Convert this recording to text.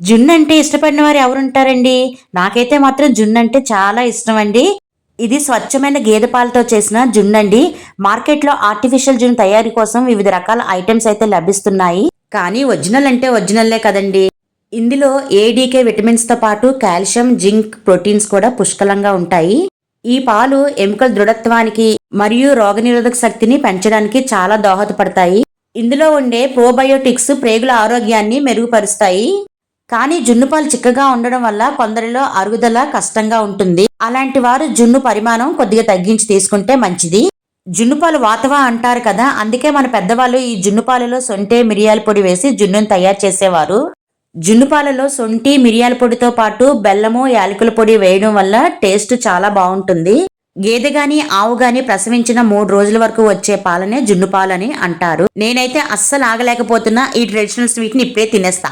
జున్ను అంటే ఇష్టపడిన వారు ఎవరుంటారండి? నాకైతే మాత్రం జున్ను అంటే చాలా ఇష్టం అండి ఇది స్వచ్ఛమైన గేదె పాలతో చేసిన జున్ను అండి మార్కెట్లో ఆర్టిఫిషియల్ జున్ను తయారీ కోసం వివిధ రకాల ఐటమ్స్ అయితే లభిస్తున్నాయి. కానీ ఒరిజినల్ అంటే ఒరిజినల్లే కదండి. ఇందులో ఏడీకే విటమిన్స్తో పాటు కాల్షియం జింక్ ప్రోటీన్స్ కూడా పుష్కలంగా ఉంటాయి. ఈ పాలు ఎముకల దృఢత్వానికి మరియు రోగనిరోధక శక్తిని పెంచడానికి చాలా దోహదపడతాయి. ఇందులో ఉండే ప్రోబయోటిక్స్ ప్రేగుల ఆరోగ్యాన్ని మెరుగుపరుస్తాయి. కానీ జున్నుపాలు చిక్కగా ఉండడం వల్ల కొందరిలో అరుగుదల కష్టంగా ఉంటుంది. అలాంటి వారు జున్ను పరిమాణం కొద్దిగా తగ్గించి తీసుకుంటే మంచిది. జున్నుపాలు వాతవా అంటారు కదా అందుకే మన పెద్దవాళ్ళు ఈ జున్ను పాలలో సొంటే మిరియాల పొడి వేసి జున్నును తయారు చేసేవారు. జున్నుపాలలో సొంటి మిరియాల పొడితో పాటు బెల్లము యాలకుల పొడి వేయడం వల్ల టేస్ట్ చాలా బాగుంటుంది. గేదె గాని ఆవు గాని ప్రసవించిన మూడు రోజుల వరకు వచ్చే పాలనే జున్ను అని అంటారు. నేనైతే అస్సలు ఆగలేకపోతున్నా ఈ ట్రెడిషనల్ స్వీట్ని ఇప్పుడే తినేస్తా.